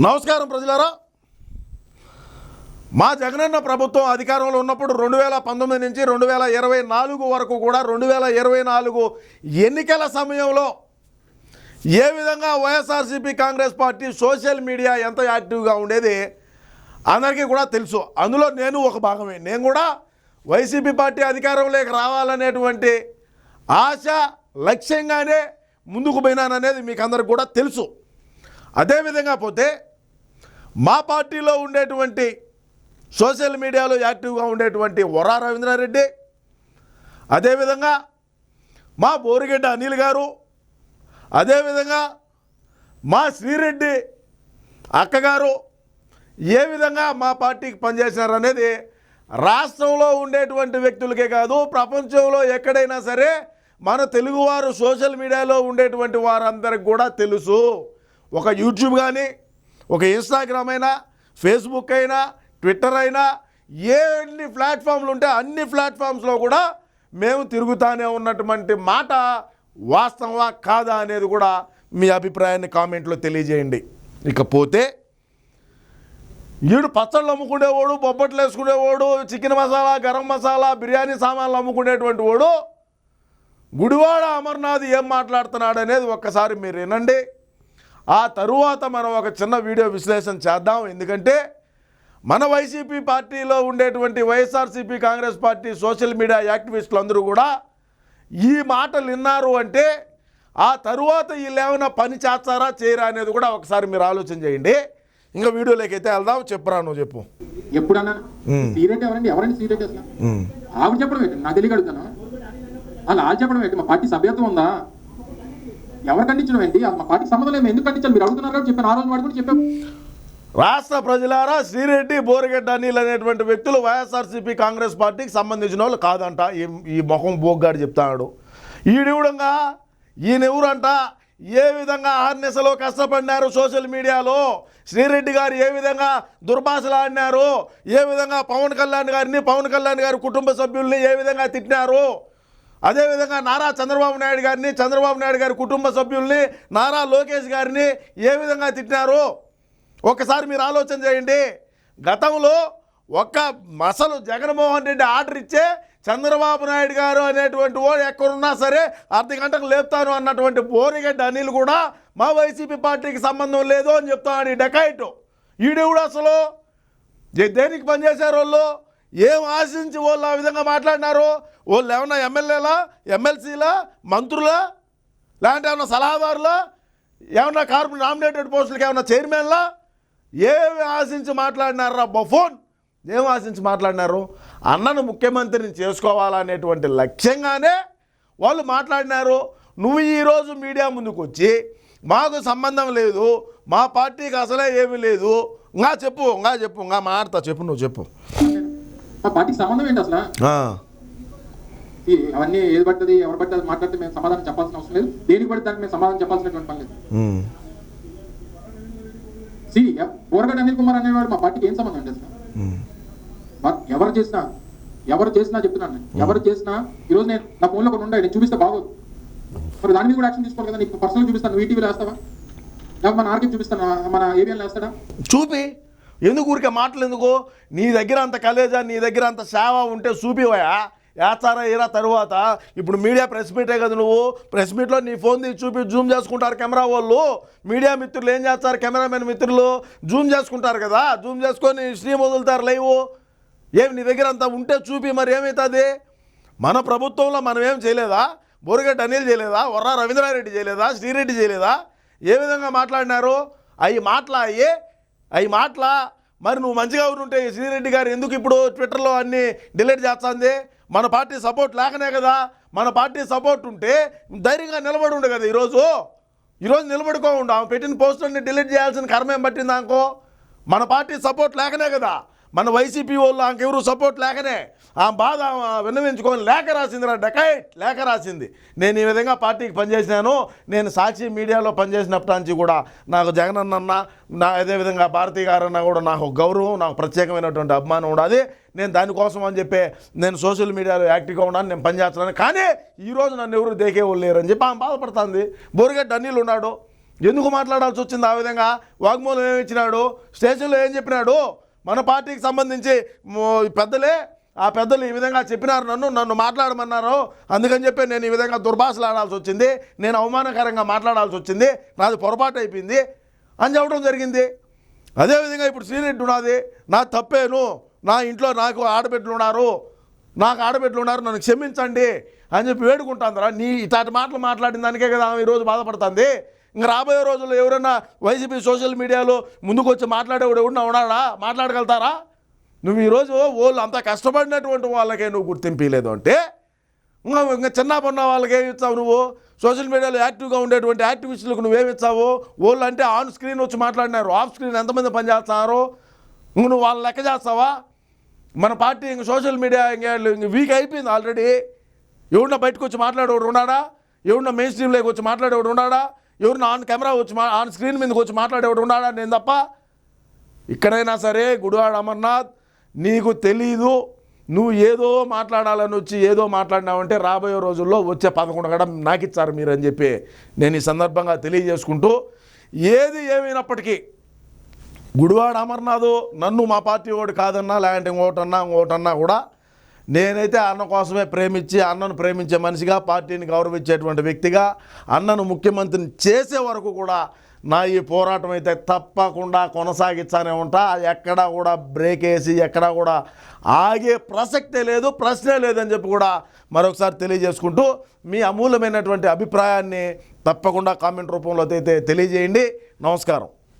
నమస్కారం ప్రజలారా. మా జగనన్న ప్రభుత్వం అధికారంలో ఉన్నప్పుడు రెండు వేల పంతొమ్మిది నుంచి రెండు వేల ఇరవై నాలుగు వరకు కూడా రెండు వేల ఇరవై నాలుగు ఎన్నికల సమయంలో ఏ విధంగా YSRCP Congress party social media ఎంత యాక్టివ్గా ఉండేది అందరికీ కూడా తెలుసు. అందులో నేను ఒక భాగమే. నేను కూడా వైసీపీ పార్టీ అధికారంలోకి రావాలనేటువంటి ఆశ లక్ష్యంగానే ముందుకు పోయినాననేది మీకు అందరికి కూడా తెలుసు. అదేవిధంగా పోతే మా పార్టీలో ఉండేటువంటి సోషల్ మీడియాలో యాక్టివ్గా ఉండేటువంటి వరా రవీంద్రారెడ్డి అదేవిధంగా మా బోరిగడ్డ అనిల్ గారు అదేవిధంగా మా శ్రీరెడ్డి అక్కగారు ఏ విధంగా మా పార్టీకి పనిచేసినారు అనేది రాష్ట్రంలో ఉండేటువంటి వ్యక్తులకే కాదు ప్రపంచంలో ఎక్కడైనా సరే మన తెలుగువారు సోషల్ మీడియాలో ఉండేటువంటి వారందరికి కూడా తెలుసు. ఒక యూట్యూబ్ కానీ ఒక ఇన్స్టాగ్రామ్ అయినా ఫేస్బుక్ అయినా ట్విట్టర్ అయినా ఏ ఎన్ని ప్లాట్ఫామ్లు ఉంటే అన్ని ప్లాట్ఫామ్స్లో కూడా మేము తిరుగుతానే ఉన్నటువంటి మాట వాస్తవా కాదా అనేది కూడా మీ అభిప్రాయాన్ని కామెంట్లో తెలియజేయండి. ఇకపోతే ఈడు పచ్చళ్ళు అమ్ముకునేవాడు బొబ్బట్లు వేసుకునేవాడు చికెన్ మసాలా గరం మసాలా బిర్యానీ సామాన్లు అమ్ముకునేటువంటి వాడు గుడివాడ అమర్నాథ్ ఏం మాట్లాడుతున్నాడు అనేది ఒక్కసారి మీరు వినండి. ఆ తరువాత మనం ఒక చిన్న వీడియో విశ్లేషణ చేద్దాం. ఎందుకంటే మన వైసీపీ పార్టీలో ఉండేటువంటి YSRCP Congress party social media యాక్టివిస్టులు అందరూ కూడా ఈ మాటలు విన్నారు అంటే ఆ తరువాత వీళ్ళు ఏమైనా పని చేస్తారా చేయరా అనేది కూడా ఒకసారి మీరు ఆలోచన చేయండి. ఇంకా వీడియోలోకి అయితే వెళ్దాం. చెప్పురా నువ్వు చెప్పు. ఎప్పుడన్నా? సీరియట్ ఎవరండి? ఎవరండి సీరియట్ అసలు ఆవిడ చెప్పడం ఏంటి? నాకు తెలియక అడుగుతాను? వాళ్ళు వాళ్ళు చెప్పడం ఏంటి? మా పార్టీ సభ్యత్వం ఉందా? ఎవరు ఖండించడం ఏంటి? మా పార్టీకి సంబంధం లేదు ఎందుకు ఖండించాలి? మీరు అడుగుతున్నారు కాబట్టి చెప్పాను. ఆ రోజు వాడు కూడా చెప్పాం. రాష్ట్ర ప్రజలారా శ్రీరెడ్డి బోరగడ్డ అనిల్ అనేటువంటి వ్యక్తులు వైఎస్ఆర్సీపీ కాంగ్రెస్ పార్టీకి సంబంధించిన వాళ్ళు కాదంట. ఈ ఈ మొహం బోగ్గాడు చెప్తాడు. ఈడెవడంగా ఈయనెవరంట ఏ విధంగా ఆర్నెసలో కష్టపడినారు సోషల్ మీడియాలో? శ్రీరెడ్డి గారు ఏ విధంగా దుర్భాషలు ఆడినారు? ఏ విధంగా పవన్ కళ్యాణ్ గారిని పవన్ కళ్యాణ్ గారి కుటుంబ సభ్యుల్ని ఏ విధంగా తిట్టినారు? అదేవిధంగా నారా చంద్రబాబు నాయుడు గారిని చంద్రబాబు నాయుడు గారి కుటుంబ సభ్యుల్ని నారా లోకేష్ గారిని ఏ విధంగా తిట్టినారు ఒకసారి మీరు ఆలోచన చేయండి. గతంలో ఒక్క అసలు జగన్మోహన్ రెడ్డి ఆర్డర్ ఇచ్చే చంద్రబాబు నాయుడు గారు అనేటువంటి వాడు ఎక్కడున్నా సరే అర్ధ గంటకు లేపుతాను అన్నటువంటి బోరిగడ్డ అనిల్ కూడా మా వైసీపీ పార్టీకి సంబంధం లేదు అని చెప్తాను ఈ డెకాయిట్. కూడా అసలు దేనికి పనిచేశారు వాళ్ళు? ఏం ఆశించి వాళ్ళు ఆ విధంగా మాట్లాడినారు? వాళ్ళు ఏమన్నా ఎమ్మెల్యేలా ఎమ్మెల్సీలా మంత్రులా లేదంటే ఏమన్నా సలహాదారులా ఏమన్నా కార్పొ నామినేటెడ్ పోస్టులకి ఏమన్నా చైర్మన్లా? ఏమి ఆశించి మాట్లాడినారా బఫోన్ ఏం ఆశించి మాట్లాడినారు? అన్నను ముఖ్యమంత్రిని చేసుకోవాలనేటువంటి లక్ష్యంగానే వాళ్ళు మాట్లాడినారు. నువ్వు ఈరోజు మీడియా ముందుకు వచ్చి మాకు సంబంధం లేదు మా పార్టీకి అసలే ఏమీ లేదు ఇంకా చెప్పు ఇంకా చెప్పు ఇంకా మాడతా చెప్పు నువ్వు చెప్పు. పార్టీకి సంబంధం ఏంటి అసలు? అవన్నీ ఏది పడుతుంది ఎవరు పడితే అది మాట్లాడితే మేము సమాధానం చెప్పాల్సిన అవసరం లేదు. దేనికి పడితే దానికి మేము సమాధానం చెప్పాల్సినటువంటి పని లేదు. సి బోరగడ్డ అనిల్ కుమార్ అనేవాడు మా పార్టీకి ఏం సంబంధం అండి అసలు? ఎవరు చేసినా ఎవరు చేసినా చెప్తున్నాను నేను. ఎవరు చేసినా ఈరోజు నేను నా ఫోన్లో ఒకటి ఉండే నేను చూపిస్తే బాగోదు. మరి దాని మీద కూడా యాక్షన్ తీసుకోవాలి కదా నీకు పర్సనల్ చూపిస్తాను ఈటీవీలో వేస్తావా? లేకపోతే మన ఆర్కే చూపిస్తాను మన ఏరియాలో వేస్తాడా? చూపి. ఎందుకు ఊరికే మాటలు ఎందుకు? నీ దగ్గర అంత కలేజా నీ దగ్గర అంత సేవ ఉంటే చూపివయా వేస్తారా ఏరా తరువాత ఇప్పుడు మీడియా ప్రెస్ మీటే కదా నువ్వు. ప్రెస్ మీట్లో నీ ఫోన్ తీసి చూపి జూమ్ చేసుకుంటారు కెమెరా వాళ్ళు. మీడియా మిత్రులు ఏం చేస్తారు? కెమెరామెన్ మిత్రులు జూమ్ చేసుకుంటారు కదా. జూమ్ చేసుకొని స్ట్రీమ్ వదులుతారు లైవ్. ఏమి నీ దగ్గర అంత ఉంటే చూపి మరి ఏమవుతుంది మన ప్రభుత్వంలో మనం ఏం చేయలేదా? బోరగడ్డ అనిల్ చేయలేదా? వర్రా రవీంద్రారెడ్డి చేయలేదా? శ్రీరెడ్డి చేయలేదా? ఏ విధంగా మాట్లాడినారు? అవి మాటలా అయ్యి అవి మాటలా. మరి నువ్వు మంచిగా ఉంటే శ్రీరెడ్డి గారు ఎందుకు ఇప్పుడు ట్విట్టర్లో అన్ని డిలీట్ చేస్తుంది? మన పార్టీ సపోర్ట్ లేకనే కదా. మన పార్టీ సపోర్ట్ ఉంటే ధైర్యంగా నిలబడి ఉండే కదా ఈరోజు. ఈరోజు నిలబడుకో ఉండు. ఆమె పెట్టిన పోస్టులన్నీ డిలీట్ చేయాల్సిన కర్మ ఏం పట్టింది అనుకో మన పార్టీ సపోర్ట్ లేకనే కదా. మన వైసీపీ వాళ్ళు ఆమెకెవరు సపోర్ట్ లేకనే ఆ బాధ విన్నవించుకొని లేఖ రాసిందిరా డకైట్ లేఖ రాసింది. నేను ఈ విధంగా పార్టీకి పనిచేసినాను నేను సాక్షి మీడియాలో పనిచేసినప్పటి నుంచి కూడా నాకు జగనన్న అన్న నా అదేవిధంగా భారతీ గారన్న కూడా నాకు గౌరవం నాకు ప్రత్యేకమైనటువంటి అభిమానం ఉండదు నేను దానికోసం అని చెప్పి నేను సోషల్ మీడియాలో యాక్టివ్గా ఉన్నాను నేను పనిచేస్తున్నాను. కానీ ఈరోజు నన్ను ఎవరు దేకే వాళ్ళు లేరు అని చెప్పి ఆమె బాధపడుతుంది. బోరిగడ్డ అన్నీళ్ళు ఉన్నాడు. ఎందుకు మాట్లాడాల్సి వచ్చింది ఆ విధంగా? వాగ్మూలం ఏమి ఇచ్చినాడు? స్టేషన్లో ఏం చెప్పినాడు? మన పార్టీకి సంబంధించి పెద్దలే ఆ పెద్దలు ఈ విధంగా చెప్పినారు నన్ను నన్ను మాట్లాడమన్నారు. అందుకని చెప్పి నేను ఈ విధంగా దుర్భాషలు ఆడాల్సి వచ్చింది. నేను అవమానకరంగా మాట్లాడాల్సి వచ్చింది. నాది పొరపాటు అయిపోయింది అని చెప్పడం జరిగింది. అదేవిధంగా ఇప్పుడు శ్రీరెడ్డి ఉన్నది. నా తప్పేను. నా ఇంట్లో నాకు ఆడబిడ్డలు ఉన్నారు. నాకు ఆడబిడ్డలు ఉన్నారు. నన్ను క్షమించండి అని చెప్పి వేడుకుంటాందిరా. నీ ఇట్లాంటి మాటలు మాట్లాడిన దానికే కదా ఈరోజు బాధపడుతుంది. ఇంకా రాబోయే రోజుల్లో ఎవరైనా వైసీపీ సోషల్ మీడియాలో ముందుకు వచ్చి మాట్లాడేవాడు ఎవడన్నా ఉన్నాడా? మాట్లాడగలుగుతారా? నువ్వు ఈరోజు వాళ్ళు అంత కష్టపడినటువంటి వాళ్ళకే నువ్వు గుర్తింపలేదు అంటే ఇంకా ఇంకా చిన్న పన్న వాళ్ళకి ఏమి ఇస్తావు నువ్వు? సోషల్ మీడియాలో యాక్టివ్గా ఉండేటువంటి యాక్టివిస్టులకు నువ్వేమి ఇస్తావు? వాళ్ళు అంటే ఆన్ స్క్రీన్ వచ్చి మాట్లాడినారు. ఆఫ్ స్క్రీన్ ఎంతమంది పనిచేస్తున్నారు ఇంక నువ్వు వాళ్ళని లెక్క చేస్తావా? మన పార్టీ ఇంక సోషల్ మీడియా ఇంకా ఇంక వీక్ అయిపోయింది ఆల్రెడీ ఎవడన్నా బయటకు వచ్చి మాట్లాడేవాడు ఉన్నాడా? ఎవడన్నా మెయిన్ స్ట్రీమ్లోకి వచ్చి మాట్లాడేవాడు ఉన్నాడా? ఎవరు ఆన్ కెమెరా వచ్చి ఆన్ స్క్రీన్ మీదకి వచ్చి మాట్లాడేవాడు ఉన్నాడా? నేను తప్ప. ఇక్కడైనా సరే గుడివాడ అమర్నాథ్ నీకు తెలీదు నువ్వు ఏదో మాట్లాడాలని వచ్చి ఏదో మాట్లాడినావంటే రాబోయే రోజుల్లో వచ్చే పదకొండు గడ నాకు ఇచ్చారు మీరు అని చెప్పి నేను ఈ సందర్భంగా తెలియజేసుకుంటూ ఏది ఏమైనప్పటికీ గుడివాడ అమర్నాథ్ నన్ను మా పార్టీ వాడు కాదన్నా లేదంటే ఇంకోటన్నా ఇంకోటన్నా కూడా నేనైతే అన్న కోసమే ప్రేమించి అన్నను ప్రేమించే మనిషిగా పార్టీని గౌరవించేటువంటి వ్యక్తిగా అన్నను ముఖ్యమంత్రిని చేసే వరకు కూడా నా ఈ పోరాటం అయితే తప్పకుండా కొనసాగిస్తానే ఉంటా. ఎక్కడా కూడా బ్రేక్ వేసి ఎక్కడా కూడా ఆగే ప్రసక్తే లేదు ప్రశ్నే లేదని చెప్పి కూడా మరొకసారి తెలియజేసుకుంటూ మీ అమూల్యమైనటువంటి అభిప్రాయాన్ని తప్పకుండా కామెంట్ రూపంలో అయితే తెలియజేయండి. నమస్కారం.